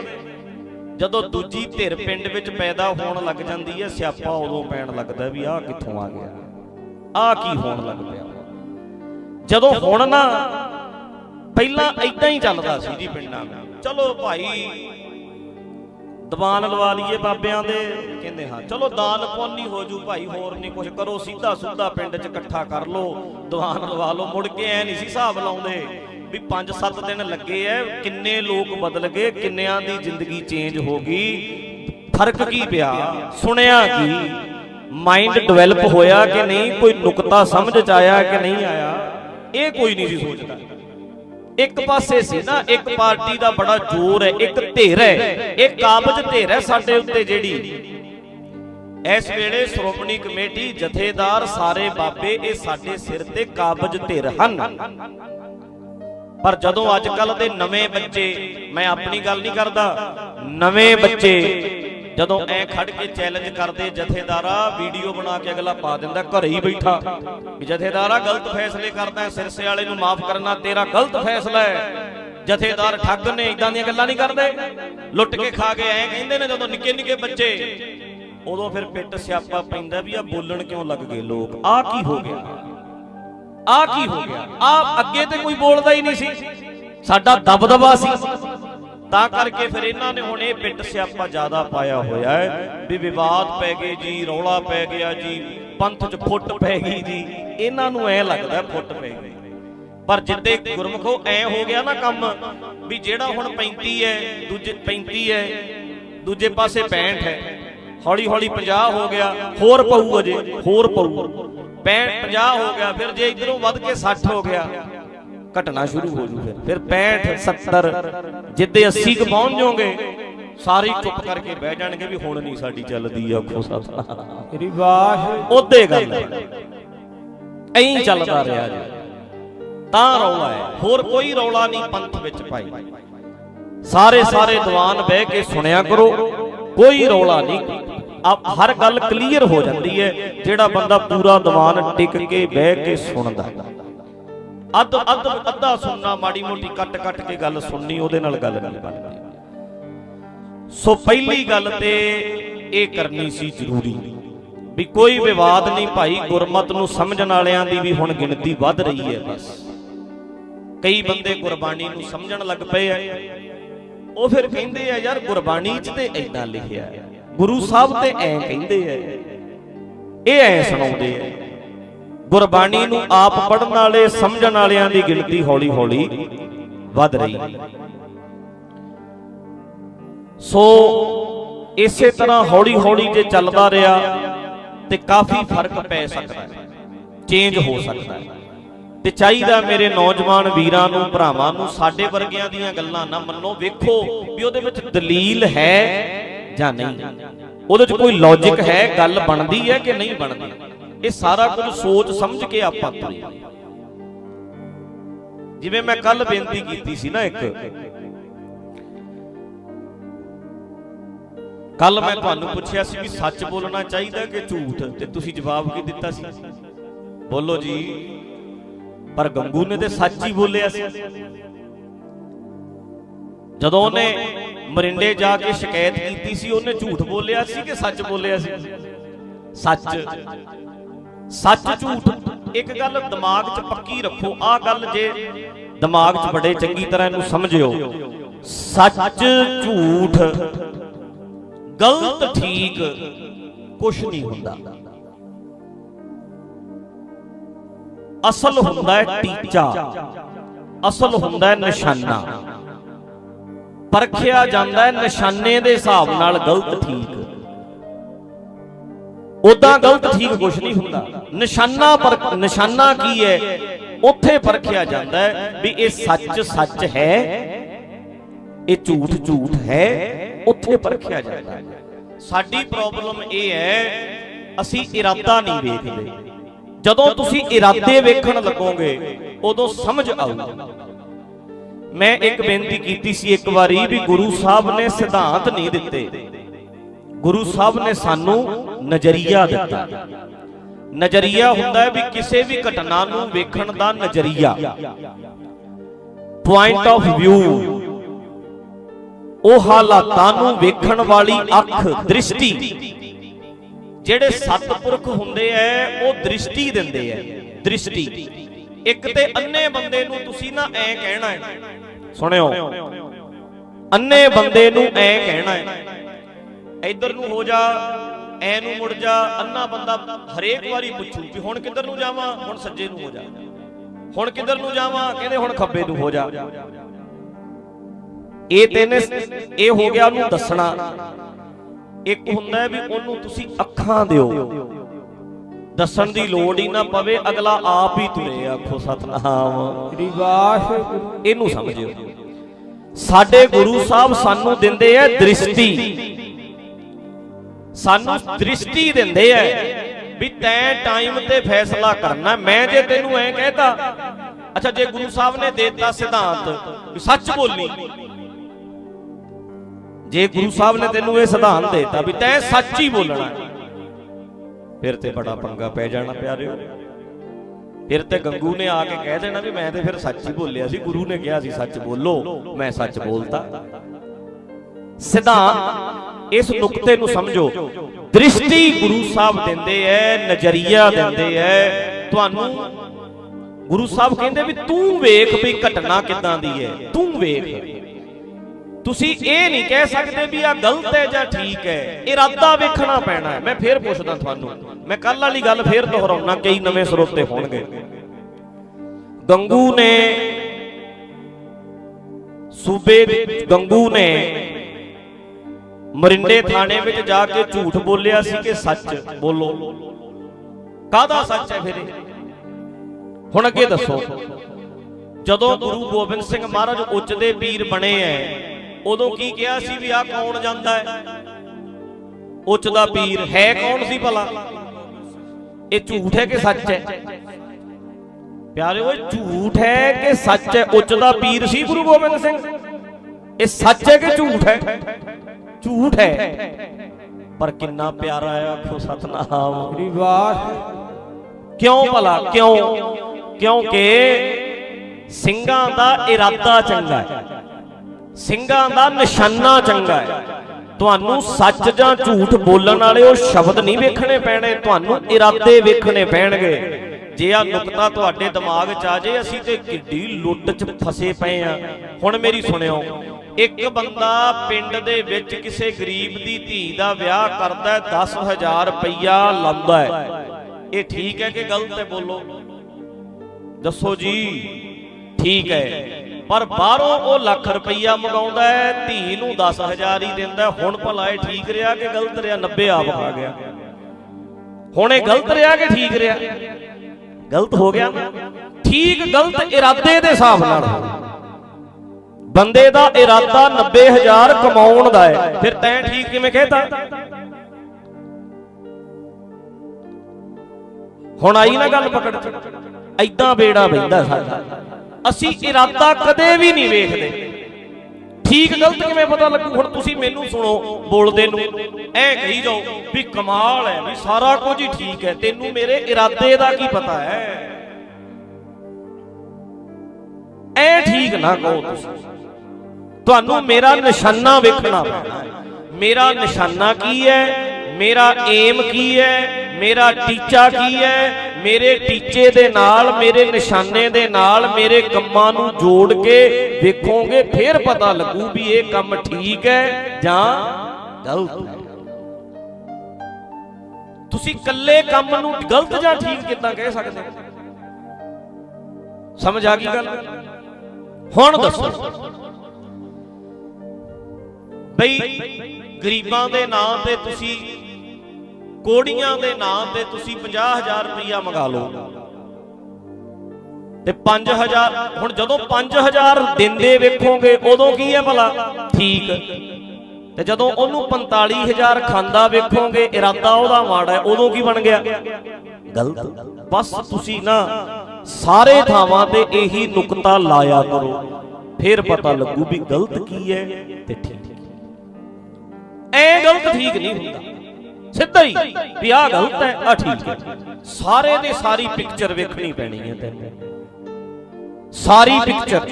ਜਦੋਂ ਦੂਜੀ ਧਿਰ ਪਿੰਡ ਵਿੱਚ ਪੈਦਾ ਹੋਣ ਲੱਗ ਜਾਂਦੀ ਹੈ, ਸਿਆਪਾ ਉਦੋਂ ਪੈਣ ਲੱਗਦਾ ਵੀ ਆਹ ਕਿੱਥੋਂ ਆ ਗਿਆ। ਆਹ ਕੀ ਹੋਣ ਲੱਗ ਪਿਆ। ਜਦੋਂ ਹੁਣ ਨਾ, ਪਹਿਲਾਂ ਇਦਾਂ ਹੀ ਚੱਲਦਾ ਸੀ ਜੀ ਪਿੰਡਾਂ ਵਿੱਚ। ਚਲੋ ਭਾਈ, ਦੀਵਾਨ ਲਵਾ ਲਈਏ ਬਾਬਿਆਂ ਦੇ। ਕਹਿੰਦੇ ਹਾਂ, ਚਲੋ ਦਾਨ ਪੁੰਨ ਹੀ ਹੋ ਜੂ ਭਾਈ, ਹੋਰ ਨਹੀਂ ਕੁਝ ਕਰੋ। ਸਿੱਧਾ ਸੁੱਧਾ ਪਿੰਡ 'ਚ ਇਕੱਠਾ ਕਰ ਲਓ। ਦੀਵਾਨ ਲਵਾ ਲਓ। ਮੁੜ ਕੇ ਐ ਨਹੀਂ ਸੀ ਹਿਸਾਬ ਲਾਉਂਦੇ। ਵੀ 5-7 ਦਿਨ ਲੱਗੇ ਐ, ਕਿੰਨੇ ਲੋਕ ਬਦਲ ਗਏ, ਕਿੰਨਿਆਂ ਦੀ ਜ਼ਿੰਦਗੀ ਚੇਂਜ ਹੋ ਗਈ, ਫ਼ਰਕ ਕੀ ਪਿਆ? ਸੁਣਿਆ ਕੀ? ਮਾਈਂਡ ਡਿਵੈਲਪ ਹੋਇਆ ਕਿ ਨਹੀਂ? ਕੋਈ ਨੁਕਤਾ ਸਮਝ ਚ ਆਇਆ ਕਿ ਨਹੀਂ ਆਇਆ? ਇਹ ਕੋਈ ਨਹੀਂ ਸੀ ਸੋਚਦਾ। ਇੱਕ ਪਾਸੇ ਸੀ ਨਾ, ਇੱਕ ਪਾਰਟੀ ਦਾ ਬੜਾ ਜ਼ੋਰ ਹੈ ਇੱਕ ਧਿਰ ਹੈ ਇਹ ਕਾਬਜ ਧਿਰ ਹੈ ਸਾਡੇ ਉੱਤੇ ਜਿਹੜੀ। ਇਸ ਵੇਲੇ ਸ਼੍ਰੋਮਣੀ ਕਮੇਟੀ ਜਥੇਦਾਰ ਸਾਰੇ ਬਾਬੇ ਇਹ ਸਾਡੇ ਸਿਰ ਤੇ ਕਾਬਜ ਧਿਰ ਹਨ। ਪਰ ਜਦੋਂ ਅੱਜ ਕੱਲ ਦੇ ਨਵੇਂ ਬੱਚੇ, ਮੈਂ ਆਪਣੀ ਗੱਲ ਨਹੀਂ ਕਰਦਾ, ਨਵੇਂ ਬੱਚੇ ਜਦੋਂ ਐ ਖੜ ਕੇ ਚੈਲੰਜ ਕਰਦੇ ਜਥੇਦਾਰਾ ਵੀਡੀਓ ਬਣਾ ਕੇ ਅਗਲਾ ਪਾ ਦਿੰਦਾ, ਘਰੇ ਹੀ ਬੈਠਾ। ਵੀ ਜਥੇਦਾਰਾ, ਗਲਤ ਫੈਸਲੇ ਕਰਦਾ, ਸਿਰਸੇ ਵਾਲੇ ਨੂੰ ਮਾਫ ਕਰਨਾ, ਤੇਰਾ ਗਲਤ ਫੈਸਲਾ ਹੈ। ਜਥੇਦਾਰ ਠੱਗ ਨੇ ਇਦਾਂ ਦੀਆਂ ਗੱਲਾਂ ਨਹੀਂ ਕਰਦੇ। ਲੁੱਟ ਕੇ ਖਾ ਕੇ ਐ ਕਹਿੰਦੇ ਨੇ, ਜਦੋਂ ਨਿੱਕੇ ਨਿੱਕੇ ਬੱਚੇ, ਉਦੋਂ ਫਿਰ ਪਿੱਟ ਸਿਆਪਾ ਪੈਂਦਾ ਵੀ ਆ ਬੋਲਣ ਕਿਉਂ ਲੱਗ ਗਏ ਲੋਕ? ਆ ਕੀ ਹੋ ਗਿਆ? ਆ ਕੀ ਹੋ ਗਿਆ? ਆ ਅੱਗੇ ਤੇ ਕੋਈ ਬੋਲਦਾ ਹੀ ਨਹੀਂ ਸੀ। ਸਾਡਾ ਦਬਦਬਾ ਸੀ। ਤਾਂ ਕਰਕੇ ਫਿਰ ਇਹਨਾਂ ਨੇ ਹੁਣ ਇਹ ਪਿੱਟ ਸਿਆਪਾ ਜ਼ਿਆਦਾ ਪਾਇਆ ਹੋਇਆ ਹੈ। ਵੀ ਵਿਵਾਦ ਪੈ ਗਏ ਜੀ, ਰੌਲਾ ਪੈ ਗਿਆ ਜੀ, ਪੰਥ 'ਚ ਫੁੱਟ ਪੈ ਗਈ ਜੀ। ਇਹਨਾਂ ਨੂੰ ਐ ਲੱਗਦਾ ਫੁੱਟ ਪੈ ਗਈ। ਪਰ ਜਿੱਤੇ ਗੁਰਮਖੋ ਐ ਹੋ ਗਿਆ ਨਾ ਕੰਮ, ਵੀ ਜਿਹੜਾ ਹੁਣ 35 ਹੈ, ਦੂਜੇ 35 ਹੈ, ਦੂਜੇ ਪਾਸੇ 65 ਹੈ। ਹੌਲੀ ਹੌਲੀ 50 ਹੋ ਗਿਆ, ਹੋਰ ਪਊ ਅਜੇ, ਹੋਰ ਪਊ। 65 50 ਹੋ ਗਿਆ ਫਿਰ ਜੇ ਇਧਰੋਂ ਵੱਧ ਕੇ 60 ਹੋ ਗਿਆ ਘਟਣਾ ਸ਼ੁਰੂ ਹੋ ਜੂ ਫਿਰ। ਫਿਰ 65 70 ਜਿੱਦੇ 80 ਕ ਪਹੁੰਚ ਜਾਓਗੇ ਸਾਰੇ ਚੁੱਪ ਕਰਕੇ ਬਹਿ ਜਾਣਗੇ ਵੀ ਹੁਣ ਨਹੀਂ ਸਾਡੀ ਚੱਲਦੀ ਆਖੋ ਸਤਨਾਮ ਸ੍ਰੀ ਵਾਹਿਗੁਰੂ ਉਹਦੇ ਗੱਲ ਐਂ ਚੱਲਦਾ ਰਿਹਾ ਜੀ। ਤਾਂ ਰੌਲਾ ਹੈ। ਹੋਰ ਕੋਈ ਰੌਲਾ ਨਹੀਂ ਪੰਥ ਵਿੱਚ ਭਾਈ। ਸਾਰੇ ਸਾਰੇ ਦੀਵਾਨ ਬਹਿ ਕੇ ਸੁਣਿਆ ਕਰੋ। ਕੋਈ ਰੌਲਾ ਨਹੀਂ। ਹਰ ਗੱਲ ਕਲੀਅਰ ਹੋ ਜਾਂਦੀ ਹੈ, ਜਿਹੜਾ ਬੰਦਾ ਪੂਰਾ ਦੀਵਾਨ ਟਿਕ ਕੇ ਬਹਿ ਕੇ ਸੁਣਦਾ। ਅੱਧ ਅੱਧ, ਅੱਧਾ ਸੁਣਨਾ, ਮਾੜੀ ਮੋਟੀ ਕੱਟ ਕੱਟ ਕੇ ਗੱਲ ਸੁਣਨੀ, ਉਹਦੇ ਨਾਲ ਗੱਲ ਨਹੀਂ ਬਣਦੀ। ਸੋ ਪਹਿਲੀ ਗੱਲ ਤੇ ਇਹ ਕਰਨੀ ਸੀ ਜ਼ਰੂਰੀ, ਵੀ ਕੋਈ ਵਿਵਾਦ ਨਹੀਂ ਭਾਈ, ਗੁਰਮਤ ਨੂੰ ਸਮਝਣ ਵਾਲਿਆਂ ਦੀ ਵੀ ਹੁਣ ਗਿਣਤੀ ਵੱਧ ਰਹੀ ਹੈ ਬਸ। ਕਈ ਬੰਦੇ ਗੁਰਬਾਣੀ ਨੂੰ ਸਮਝਣ ਲੱਗ ਪਏ ਆ। ਉਹ ਫਿਰ ਕਹਿੰਦੇ ਆ, ਯਾਰ ਗੁਰਬਾਣੀ 'ਚ ਤੇ ਐਦਾਂ ਲਿਖਿਆ ਹੈ। ਗੁਰੂ ਸਾਹਿਬ ਤੇ ਐ ਕਹਿੰਦੇ ਆ ਇਹ ਐ ਸੁਣਾਉਂਦੇ ਆ ਗੁਰਬਾਣੀ ਨੂੰ ਆਪ ਪੜਨ ਵਾਲੇ, ਸਮਝਣ ਵਾਲਿਆਂ ਦੀ ਗਿਣਤੀ ਹੌਲੀ ਹੌਲੀ ਵੱਧ ਰਹੀ ਹੈ। ਸੋ ਇਸੇ ਤਰ੍ਹਾਂ ਹੌਲੀ ਹੌਲੀ ਜੇ ਚੱਲਦਾ ਰਿਹਾ ਤੇ ਕਾਫੀ ਫ਼ਰਕ ਪੈ ਸਕਦਾ ਹੈ। ਚੇਂਜ ਹੋ ਸਕਦਾ ਹੈ। ਤੇ ਚਾਹੀਦਾ ਮੇਰੇ ਨੌਜਵਾਨ ਵੀਰਾਂ ਨੂੰ, ਭਰਾਵਾਂ ਨੂੰ, ਸਾਡੇ ਵਰਗਿਆਂ ਦੀਆਂ ਗੱਲਾਂ ਨਾ ਮੰਨੋ। ਵੇਖੋ ਵੀ ਉਹਦੇ ਵਿੱਚ ਦਲੀਲ ਹੈ ਜਾਂ ਨਹੀਂ? ਉਹਦੇ 'ਚ ਕੋਈ ਲੌਜੀਕ ਹੈ, ਗੱਲ ਬਣਦੀ ਹੈ ਕਿ ਨਹੀਂ ਬਣਦੀ? ਇਹ ਸਾਰਾ ਕੁਝ ਸੋਚ ਸਮਝ ਕੇ ਆਪਾਂ ਤੁਰੇ ਜਿਵੇਂ ਮੈਂ ਕੱਲ ਬੇਨਤੀ ਕੀਤੀ ਸੀ ਨਾ ਇੱਕ। ਕੱਲ ਮੈਂ ਤੁਹਾਨੂੰ ਪੁੱਛਿਆ ਸੀ ਵੀ ਸੱਚ ਬੋਲਣਾ ਚਾਹੀਦਾ ਕਿ ਝੂਠ? ਤੇ ਤੁਸੀਂ ਜਵਾਬ ਕੀ ਦਿੱਤਾ ਸੀ? ਬੋਲੋ ਜੀ, ਪਰ ਗੰਗੂ ਨੇ ਤੇ ਸੱਚ ਹੀ ਬੋਲਿਆ ਸੀ। ਜਦੋਂ ਉਹਨੇ ਮਰਿੰਡੇ ਜਾ ਕੇ ਸ਼ਿਕਾਇਤ ਕੀਤੀ ਸੀ ਉਹਨੇ ਝੂਠ ਬੋਲਿਆ ਸੀ ਕਿ ਸੱਚ ਬੋਲਿਆ ਸੀ? ਸੱਚ। ਸੱਚ ਝੂਠ। ਇੱਕ ਗੱਲ ਦਿਮਾਗ 'ਚ ਪੱਕੀ ਰੱਖੋ ਆਹ ਗੱਲ ਜੇ ਦਿਮਾਗ 'ਚ ਬੜੇ ਚੰਗੀ ਤਰ੍ਹਾਂ ਇਹਨੂੰ ਸਮਝਿਓ। ਸੱਚ ਝੂਠ। ਗਲਤ ਠੀਕ ਕੁਝ ਨਹੀਂ ਹੁੰਦਾ। ਅਸਲ ਹੁੰਦਾ ਹੈ ਟੀਚਾ। ਅਸਲ ਹੁੰਦਾ ਹੈ ਨਿਸ਼ਾਨਾ। ਪਰਖਿਆ ਜਾਂਦਾ ਹੈ, ਨਿਸ਼ਾਨੇ ਦੇ ਹਿਸਾਬ ਨਾਲ ਗਲਤ ਠੀਕ। ਉਦਾਂ ਗਲਤ ਠੀਕ ਕੁਝ ਨਹੀਂ ਹੁੰਦਾ। ਨਿਸ਼ਾਨਾ ਪਰ, ਨਿਸ਼ਾਨਾ ਕੀ ਹੈ? ਉੱਥੇ ਪਰਖਿਆ ਜਾਂਦਾ ਹੈ ਵੀ ਇਹ ਸੱਚ ਸੱਚ ਹੈ, ਇਹ ਝੂਠ ਝੂਠ ਹੈ, ਉੱਥੇ ਪਰਖਿਆ ਜਾਂਦਾ ਹੈ। ਸਾਡੀ ਪ੍ਰੋਬਲਮ ਇਹ ਹੈ, ਅਸੀਂ ਇਰਾਦਾ ਨਹੀਂ ਵੇਖਦੇ। ਜਦੋਂ ਤੁਸੀਂ ਇਰਾਦੇ ਵੇਖਣ ਲੱਗੋਗੇ, ਉਦੋਂ ਸਮਝ ਆਊਗਾ। ਮੈਂ ਇੱਕ ਬੇਨਤੀ ਕੀਤੀ ਸੀ ਇੱਕ ਵਾਰੀ ਵੀ ਗੁਰੂ ਸਾਹਿਬ ਨੇ ਸਿਧਾਂਤ ਨਹੀਂ ਦਿੱਤੇ। ਗੁਰੂ ਸਾਹਿਬ ਨੇ ਸਾਨੂੰ ਨਜ਼ਰੀਆ ਦਿੱਤਾ। ਨਜ਼ਰੀਆ ਹੁੰਦਾ ਹੈ ਵੀ ਕਿਸੇ ਵੀ ਘਟਨਾ ਨੂੰ ਵੇਖਣ ਦਾ ਨਜ਼ਰੀਆ। ਪੁਆਇੰਟ ਆਫ ਵਿਊ ਉਹ ਹਾਲਾਤਾਂ ਨੂੰ ਵੇਖਣ ਵਾਲੀ ਅੱਖ, ਦ੍ਰਿਸ਼ਟੀ। ਜਿਹੜੇ ਸਤਪੁਰਖ ਹੁੰਦੇ ਐ, ਉਹ ਦ੍ਰਿਸ਼ਟੀ ਦਿੰਦੇ ਐ। ਦ੍ਰਿਸ਼ਟੀ। ਇੱਕ ਤੇ ਅੰਨੇ ਬੰਦੇ ਨੂੰ ਤੁਸੀਂ ਨਾ ਐ ਕਹਿਣਾ ਹੈ ਸੁਣਿਓ। ਅੰਨੇ ਬੰਦੇ ਨੂੰ ਐ ਕਹਿਣਾ ਹੈ। ਇੱਧਰ ਨੂੰ ਹੋ ਜਾ, ਐ ਨੂੰ ਮੁੜ ਜਾ, ਅੰਨਾ ਬੰਦਾ ਹਰੇਕ ਵਾਰੀ ਪੁੱਛੂ ਵੀ ਹੁਣ ਕਿੱਧਰ ਨੂੰ ਜਾਵਾਂ, ਹੁਣ ਸੱਜੇ ਨੂੰ ਹੋ ਜਾ। ਹੁਣ ਕਿੱਧਰ ਨੂੰ ਜਾਵਾਂ, ਕਹਿੰਦੇ ਹੁਣ ਖੱਬੇ ਨੂੰ ਹੋ ਜਾ। ਇਹ ਤੈਨੇ ਇਹ ਹੋ ਗਿਆ ਉਹਨੂੰ ਦੱਸਣਾ। ਇੱਕ ਹੁੰਦਾ ਵੀ ਉਹਨੂੰ ਤੁਸੀਂ ਅੱਖਾਂ ਦਿਓ। ਦੱਸਣ ਦੀ ਲੋੜ ਹੀ ਨਾ ਪਵੇ, ਅਗਲਾ ਆਪ ਹੀ ਤੁਰੇ ਆਖੋ ਸਤਨਾਮ। ਸ੍ਰੀ ਵਾਹਿਗੁਰੂ ਇਹਨੂੰ ਸਮਝਿਓ। ਸਾਡੇ ਗੁਰੂ ਸਾਹਿਬ ਸਾਨੂੰ ਦਿੰਦੇ ਐ ਦ੍ਰਿਸ਼ਟੀ। ਸਾਨੂੰ ਦ੍ਰਿਸ਼ਟੀ ਦਿੰਦੇ ਐ ਵੀ ਤੈਂ ਟਾਈਮ ਤੇ ਫੈਸਲਾ ਕਰਨਾ। ਮੈਂ ਜੇ ਤੈਨੂੰ ਐ ਕਹਿਤਾ, ਅੱਛਾ, ਜੇ ਗੁਰੂ ਸਾਹਿਬ ਨੇ ਦੇਤਾ ਸਿਧਾਂਤ ਵੀ ਸੱਚ ਬੋਲੀ। ਜੇ ਗੁਰੂ ਸਾਹਿਬ ਨੇ ਤੈਨੂੰ ਇਹ ਸਿਧਾਂਤ ਦੇਤਾ ਵੀ ਤੈਂ ਸੱਚ ਹੀ ਬੋਲਣਾ। ਫਿਰ ਤੇ ਬੜਾ ਪੰਗਾ ਪੈ ਜਾਣਾ ਪਿਆਰਿਓ। ਫਿਰ ਤੇ ਗੰਗੂ ਨੇ ਆ ਕੇ ਕਹਿ ਦੇਣਾ ਵੀ ਮੈਂ ਤੇ ਫਿਰ ਸੱਚ ਹੀ ਬੋਲਿਆ ਸੀ, ਗੁਰੂ ਨੇ ਕਿਹਾ ਸੀ, ਸੱਚ ਬੋਲੋ, ਮੈਂ ਸੱਚ ਬੋਲਤਾ। ਸਿਧਾਂਤ, ਇਸ ਨੁਕਤੇ ਨੂੰ ਸਮਝੋ। ਦ੍ਰਿਸ਼ਟੀ ਗੁਰੂ ਸਾਹਿਬ ਦਿੰਦੇ ਐ, ਨਜ਼ਰੀਆ ਦਿੰਦੇ ਐ। ਤੁਹਾਨੂੰ ਗੁਰੂ ਸਾਹਿਬ ਕਹਿੰਦੇ ਵੀ ਤੂੰ ਵੇਖ ਵੀ ਘਟਨਾ ਕਿਦਾਂ ਦੀ ਹੈ ਤੂੰ ਵੇਖ। ਤੁਸੀਂ ਇਹ ਨਹੀਂ ਕਹਿ ਸਕਦੇ ਵੀ ਆ ਗਲਤ ਹੈ ਜਾਂ ਠੀਕ ਹੈ। ਇਰਾਦਾ ਵੇਖਣਾ ਪੈਣਾ ਹੈ। ਮੈਂ ਫੇਰ ਪੁੱਛਦਾ ਤੁਹਾਨੂੰ। ਮੈਂ ਕੱਲ ਵਾਲੀ ਗੱਲ ਫੇਰ ਦੁਹਰਾਉਣਾ, ਕਈ ਨਵੇਂ ਸਰੋਤੇ ਹੋਣਗੇ। ਗੰਗੂ ਨੇ ਸੂਬੇ ਗੰਗੂ ਨੇ ਮਰਿੰਡੇ ਥਾਣੇ ਵਿੱਚ ਜਾ ਕੇ ਝੂਠ ਬੋਲਿਆ ਸੀ ਕਿ ਸੱਚ ਬੋਲੋ। ਕਾਹਦਾ ਸੱਚ ਹੈ ਫਿਰ ਹੁਣ ਅੱਗੇ ਦੱਸੋ। ਜਦੋਂ ਗੁਰੂ ਗੋਬਿੰਦ ਸਿੰਘ ਮਹਾਰਾਜ ਉੱਚ ਦੇ ਪੀਰ ਬਣੇ ਐ ਉਦੋਂ ਕੀ ਕਿਹਾ ਸੀ ਵੀ ਆ ਕੌਣ ਜਾਂਦਾ ਹੈ? ਉੱਚ ਦਾ ਪੀਰ ਹੈ ਕੌਣ ਸੀ ਭਲਾ? ਇਹ ਝੂਠ ਹੈ ਕਿ ਸੱਚ ਹੈ? ਪਿਆਰਿਓ ਇਹ ਝੂਠ ਹੈ ਕਿ ਸੱਚ ਹੈ? ਉੱਚ ਦਾ ਪੀਰ ਸੀ ਗੁਰੂ ਗੋਬਿੰਦ ਸਿੰਘ। ਇਹ ਸੱਚ ਹੈ ਕਿ ਝੂਠ ਹੈ? ਝੂਠ ਹੈ। ਪਰ ਕਿੰਨਾ ਪਿਆਰਾ ਹੈ ਆਖੋ ਸਤਨਾਮ। ਸ੍ਰੀ ਵਾਹਿਗੁਰੂ ਕਿਉਂ ਭਲਾ? ਕਿਉਂ? ਕਿਉਂਕਿ ਸਿੰਘਾਂ ਦਾ ਇਰਾਦਾ ਚੰਗਾ ਹੈ। ਸਿੰਘਾਂ ਦਾ ਨਿਸ਼ਾਨਾ ਚੰਗਾ ਹੈ। ਤੁਹਾਨੂੰ ਸੱਚ ਜਾਂ ਝੂਠ ਬੋਲਣ ਵਾਲੇ ਉਹ ਸ਼ਬਦ ਨਹੀਂ ਵੇਖਣੇ ਪੈਣੇ, ਤੁਹਾਨੂੰ ਇਰਾਦੇ ਵੇਖਣੇ ਪੈਣਗੇ। ਜੇ ਆ ਨੁਕਤਾ ਤੁਹਾਡੇ ਦਿਮਾਗ 'ਚ ਆ ਜੇ, ਅਸੀਂ ਤੇ ਕਿੱਡੀ ਲੁੱਟ 'ਚ ਫਸੇ ਪਏ ਆ। ਹੁਣ ਮੇਰੀ ਸੁਣਿਓ, ਇੱਕ ਬੰਦਾ ਪਿੰਡ ਦੇ ਵਿੱਚ ਕਿਸੇ ਗਰੀਬ ਦੀ ਧੀ ਦਾ ਵਿਆਹ ਕਰਦਾ ਹੈ 10000 ਰੁਪਈਆ ਲਾਉਂਦਾ ਹੈ। ਇਹ ਠੀਕ ਹੈ ਕਿ ਗਲਤ ਹੈ ਬੋਲੋ? ਦੱਸੋ ਜੀ, ਠੀਕ ਹੈ। ਪਰ ਬਾਹਰੋਂ ਉਹ ਲੱਖ ਰੁਪਈਆ ਮੰਗਾਉਂਦਾ ਹੈ, ਧੀ ਨੂੰ 10000 ਹੀ ਦਿੰਦਾ ਹੁਣ ਭਲਾ ਇਹ ਠੀਕ ਰਿਹਾ ਕਿ ਗਲਤ ਰਿਹਾ? 90 ਆਪ ਖਾ ਗਿਆ। ਹੁਣ ਇਹ ਗਲਤ ਰਿਹਾ ਕਿ ਠੀਕ ਰਿਹਾ? ਗਲਤ ਹੋ ਗਿਆ। ਠੀਕ ਗਲਤ ਇਰਾਦੇ ਦੇ ਹਿਸਾਬ ਨਾਲ। ਬੰਦੇ ਦਾ ਇਰਾਦਾ 90000 ਕਮਾਉਣ ਦਾ ਹੈ। ਫਿਰ ਤੈਂ ਠੀਕ ਕਿਵੇਂ ਕਹਿਤਾ? ਹੁਣ ਆਈ ਨਾ ਗੱਲ ਪਕੜ ਚ। ਐਦਾਂ ਬੇੜਾ ਬੈਂਦਾ ਸਾਡਾ। ਅਸੀਂ ਇਰਾਦਾ ਕਦੇ ਵੀ ਨਹੀਂ ਵੇਖਦੇ। ਠੀਕ ਗਲਤ ਕਿਵੇਂ ਪਤਾ ਲੱਗੂ? ਹੁਣ ਤੁਸੀਂ ਮੈਨੂੰ ਸੁਣੋ, ਬੋਲਦੇ ਨੂੰ। ਐ ਕਹੀ ਜਾਓ ਵੀ ਕਮਾਲ ਹੈ, ਵੀ ਸਾਰਾ ਕੁਝ ਹੀ ਠੀਕ ਹੈ। ਤੈਨੂੰ ਮੇਰੇ ਇਰਾਦੇ ਦਾ ਕੀ ਪਤਾ ਹੈ? ਐ ਠੀਕ ਨਾ ਕਹੋ ਤੁਸੀਂ। ਤੁਹਾਨੂੰ ਮੇਰਾ ਨਿਸ਼ਾਨਾ ਵੇਖਣਾ ਪੈਣਾ ਮੇਰਾ ਨਿਸ਼ਾਨਾ ਕੀ ਹੈ? ਮੇਰਾ ਏਮ ਕੀ ਹੈ? ਮੇਰਾ ਟੀਚਾ ਕੀ ਹੈ? ਮੇਰੇ ਟੀਚੇ ਦੇ ਨਾਲ, ਮੇਰੇ ਨਿਸ਼ਾਨੇ ਦੇ ਨਾਲ, ਮੇਰੇ ਕੰਮਾਂ ਨੂੰ ਜੋੜ ਕੇ ਵੇਖੋਗੇ, ਫਿਰ ਪਤਾ ਲੱਗੂ ਵੀ ਇਹ ਕੰਮ ਠੀਕ ਹੈ ਜਾਂ ਗਲਤ ਹੈ। ਤੁਸੀਂ ਇਕੱਲੇ ਕੰਮ ਨੂੰ ਗਲਤ ਜਾਂ ਠੀਕ ਕਿੱਦਾਂ ਕਹਿ ਸਕਦੇ? ਸਮਝ ਆ ਗਈ ਗੱਲ? ਹੁਣ ਦੱਸੋ। ਬਈ, ਗਰੀਬਾਂ ਦੇ ਨਾਂ ਤੇ ਤੁਸੀਂ ਕੋੜੀਆਂ ਦੇ ਨਾਂ ਤੇ ਤੁਸੀਂ 50000 ਰੁਪਇਆ ਮੰਗਾ ਲਓ। ਤੇ 5000 ਹੁਣ ਜਦੋਂ 5000 ਦਿੰਦੇ ਵੇਖੋਗੇ, ਉਦੋਂ ਕੀ ਹੈ ਭਲਾ? ਠੀਕ। ਤੇ ਜਦੋਂ ਉਹਨੂੰ 45000 ਖਾਂਦਾ ਵੇਖੋਗੇ, ਇਰਾਦਾ ਉਹਦਾ ਮਾੜਾ ਹੈ, ਉਦੋਂ ਕੀ ਬਣ ਗਿਆ? ਗਲਤ। ਬਸ ਤੁਸੀਂ ਨਾ ਸਾਰੇ ਥਾਵਾਂ ਤੇ ਇਹੀ ਨੁਕਤਾ ਲਾਇਆ ਕਰੋ। ਫਿਰ ਪਤਾ ਲੱਗੂ ਵੀ ਗਲਤ ਕੀ ਹੈ ਤੇ ਠੀਕ। ਐ ਗਲਤ ਠੀਕ ਨਹੀਂ ਹੁੰਦਾ। ਸਿੱਧਾ ਹੀ ਵੀ ਆਹ ਗਲਤ ਹੈ ਆ ਠੀਕ ਹੈ। ਸਾਰੇ ਦੀ ਸਾਰੀ ਪਿਕਚਰ ਵੇਖਣੀ ਪੈਣੀ ਹੈ ਤੈਨੂੰ। ਸਾਰੀ ਪਿਕਚਰ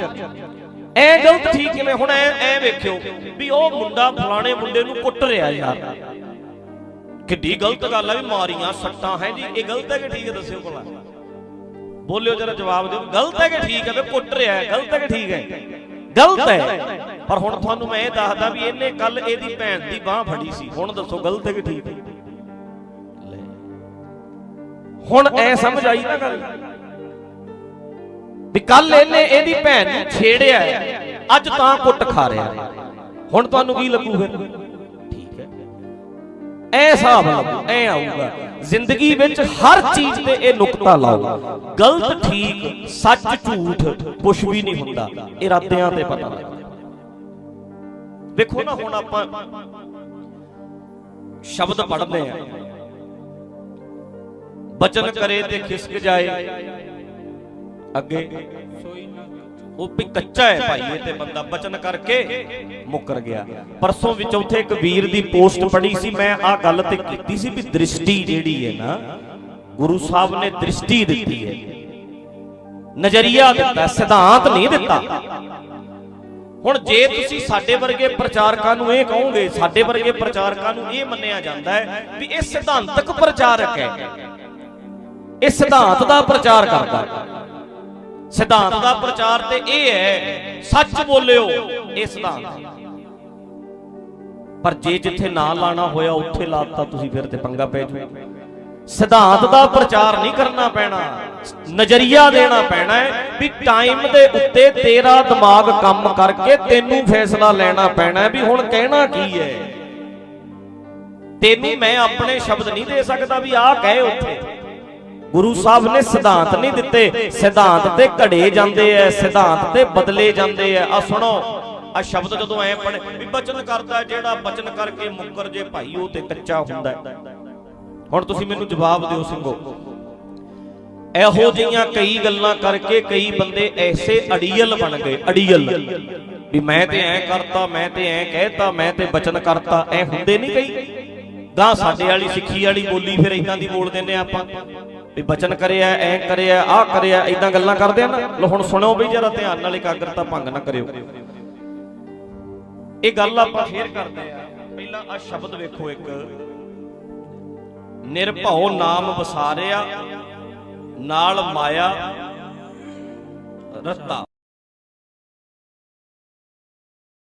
ਐ ਗਲਤ ਠੀਕ ਕਿਵੇਂ ਹੁਣ ਐ ਐ ਵੇਖਿਓ ਵੀ ਉਹ ਮੁੰਡਾ ਫਲਾਣੇ ਮੁੰਡੇ ਨੂੰ ਕੁੱਟ ਰਿਹਾ ਯਾਰ। ਕਿੱਡੀ ਗਲਤ ਗੱਲ ਆ ਵੀ ਮਾਰੀਆਂ ਸੱਟਾਂ, ਹੈ ਜੀ, ਇਹ ਗਲਤ ਹੈ ਕਿ ਠੀਕ ਹੈ ਦੱਸਿਓ ਭਲਾ? ਬੋਲਿਓ ਜਰਾ ਜਵਾਬ ਦਿਓ, ਗਲਤ ਹੈ ਕਿ ਠੀਕ ਹੈ ਵੇ ਕੁੱਟ ਰਿਹਾ ਹੈ, ਗਲਤ ਹੈ ਕਿ ਠੀਕ ਹੈ? ਗਲਤ ਹੈ। ਪਰ ਹੁਣ ਤੁਹਾਨੂੰ ਮੈਂ ਇਹ ਦੱਸਦਾ ਵੀ ਇਹਨੇ ਕੱਲ ਇਹਦੀ ਭੈਣ ਦੀ ਬਾਹ ਫੜੀ ਸੀ। ਹੁਣ ਦੱਸੋ ਗਲਤ ਹੈ ਕਿ ਠੀਕ ਹੈ? ਹੁਣ ਐ ਸਮਝ ਆਈ ਨਾ ਗੱਲ। ਵੀ ਕੱਲ ਇਹਨੇ ਇਹਦੀ ਭੈਣ ਨੂੰ ਛੇੜਿਆ ਅੱਜ ਤਾਂ ਕੁੱਟ ਖਾ ਰਿਹਾ ਹੁਣ ਤੁਹਾਨੂੰ ਕੀ ਲੱਗੂ ਫਿਰ? ਠੀਕ ਹੈ। ਐ ਹਿਸਾਬ ਲੱਗੂ, ਐ ਆਊਗਾ। ਜ਼ਿੰਦਗੀ ਵਿੱਚ ਹਰ ਚੀਜ਼ ਤੇ ਇਹ ਨੁਕਤਾ ਲਾਓ। ਗਲਤ ਠੀਕ, ਸੱਚ ਝੂਠ ਕੁਝ ਵੀ ਨਹੀਂ ਹੁੰਦਾ। ਇਰਾਦਿਆਂ ਤੇ ਪਤਾ ਲੱਗਦਾ ਵੇਖੋ ਨਾ ਹੁਣ ਆਪਾਂ ਸ਼ਬਦ ਪੜ੍ਹਦੇ ਆ ਬਚਨ ਕਰੇ ਤੇ ਖਿਸਕ ਜਾਏ। ਅੱਗੇ ਉਹ ਵੀ ਕੱਚਾ ਹੈ ਭਾਈ, ਇਹ ਤੇ ਬੰਦਾ ਬਚਨ ਕਰਕੇ ਮੁੱਕਰ ਗਿਆ। ਪਰਸੋਂ ਵਿੱਚ ਉੱਥੇ ਇੱਕ ਵੀਰ ਦੀ ਪੋਸਟ ਪੜੀ ਸੀ, ਮੈਂ ਆਹ ਗੱਲ ਤੇ ਕੀਤੀ ਸੀ ਵੀ ਦ੍ਰਿਸ਼ਟੀ ਜਿਹੜੀ ਹੈ ਨਾ, ਗੁਰੂ ਸਾਹਿਬ ਨੇ ਦ੍ਰਿਸ਼ਟੀ ਦਿੱਤੀ ਹੈ। ਨਜ਼ਰੀਆ ਦਿੱਤਾ, ਸਿਧਾਂਤ ਨਹੀਂ ਦਿੱਤਾ। ਹੁਣ ਜੇ ਤੁਸੀਂ ਸਾਡੇ ਵਰਗੇ ਪ੍ਰਚਾਰਕਾਂ ਨੂੰ ਇਹ ਕਹੋਗੇ, ਸਾਡੇ ਵਰਗੇ ਪ੍ਰਚਾਰਕਾਂ ਨੂੰ ਇਹ ਮੰਨਿਆ ਜਾਂਦਾ ਹੈ ਵੀ ਇਹ ਸਿਧਾਂਤਕ ਪ੍ਰਚਾਰਕ ਹੈ। ਇਹ ਸਿਧਾਂਤ ਦਾ ਪ੍ਰਚਾਰ ਕਰਦਾ। ਸਿਧਾਂਤ ਦਾ ਪ੍ਰਚਾਰ ਤੇ ਇਹ ਹੈ, ਸੱਚ ਬੋਲਿਓ, ਇਹ ਸਿਧਾਂਤ। ਪਰ ਜੇ ਜਿੱਥੇ ਨਾ ਲਾਣਾ ਹੋਇਆ, ਉੱਥੇ ਲਾਤਾ ਤੁਸੀਂ ਫਿਰ ਤੇ ਪੰਗਾ ਪੈ ਜੂ ਸਿਧਾਂਤ ਦਾ ਪ੍ਰਚਾਰ ਨਹੀਂ ਕਰਨਾ ਪੈਣਾ, ਨਜ਼ਰੀਆ ਦੇਣਾ ਪੈਣਾ ਹੈ ਵੀ ਟਾਈਮ ਦੇ ਉੱਤੇ ਤੇਰਾ ਦਿਮਾਗ ਕੰਮ ਕਰਕੇ ਤੈਨੂੰ ਫੈਸਲਾ ਲੈਣਾ ਪੈਣਾ ਵੀ ਹੁਣ ਕਹਿਣਾ ਕੀ ਹੈ। ਤੈਨੂੰ ਮੈਂ ਆਪਣੇ ਸ਼ਬਦ ਨਹੀਂ ਦੇ ਸਕਦਾ ਵੀ ਆਹ ਕਹੇ ਉੱਥੇ। ਗੁਰੂ ਸਾਹਿਬ ਨੇ ਸਿਧਾਂਤ ਨਹੀਂ ਦਿੱਤੇ। ਸਿਧਾਂਤ ਤੇ ਘੜੇ ਜਾਂਦੇ ਐ, ਸਿਧਾਂਤ ਤੇ ਬਦਲੇ ਜਾਂਦੇ ਐ। ਆ ਸੁਣੋ ਆ ਸ਼ਬਦ ਜਦੋਂ ਐ ਪੜ ਵੀ ਬਚਨ ਕਰਦਾ ਜਿਹੜਾ ਬਚਨ ਕਰਕੇ ਮੁੱਕਰ ਜੇ ਭਾਈ, ਉਹ ਤੇ ਕੱਚਾ ਹੁੰਦਾ ਹੁਣ ਤੁਸੀਂ ਮੈਨੂੰ ਜਵਾਬ ਦਿਓ ਸਿੰਘੋ। ਇਹੋ ਜਿਹੀਆਂ ਕਈ ਗੱਲਾਂ ਕਰਕੇ ਕਈ ਬੰਦੇ ਐਸੇ ਅੜੀਅਲ ਬਣ ਗਏ, ਅੜੀਅਲ। ਵੀ ਮੈਂ ਤੇ ਐ ਕਰਤਾ, ਮੈਂ ਤੇ ਐ ਕਹਿਤਾ, ਮੈਂ ਤੇ ਬਚਨ ਕਰਤਾ, ਐ ਹੁੰਦੇ ਨਹੀਂ ਕਈ? ਗਾਂ ਸਾਡੇ ਵਾਲੀ ਸਿੱਖੀ ਵਾਲੀ ਬੋਲੀ ਫਿਰ ਇਦਾਂ ਦੀ ਬੋਲ ਦਿੰਨੇ ਆਪਾਂ। ਵੀ ਬਚਨ ਕਰਿਆ, ਐ ਕਰਿਆ ਆ ਕਰਿਆ ਇਦਾਂ ਗੱਲਾਂ ਕਰਦੇ ਆ ਨਾ। ਲੋ ਹੁਣ ਸੁਣੋ ਵੀ ਜਰਾ ਧਿਆਨ ਨਾਲ ਇਕਾਗਰਤਾ ਭੰਗ ਨਾ ਕਰਿਓ। ਇਹ ਗੱਲ ਆਪਾਂ ਫੇਰ ਕਰਦੇ ਆ। ਪਹਿਲਾਂ ਆ ਸ਼ਬਦ ਵੇਖੋ ਇੱਕ। ਨਿਰਭਉ ਨਾਮ ਵਸਾਰਿਆ, ਨਾਲ ਮਾਇਆ, ਰੱਤਾ।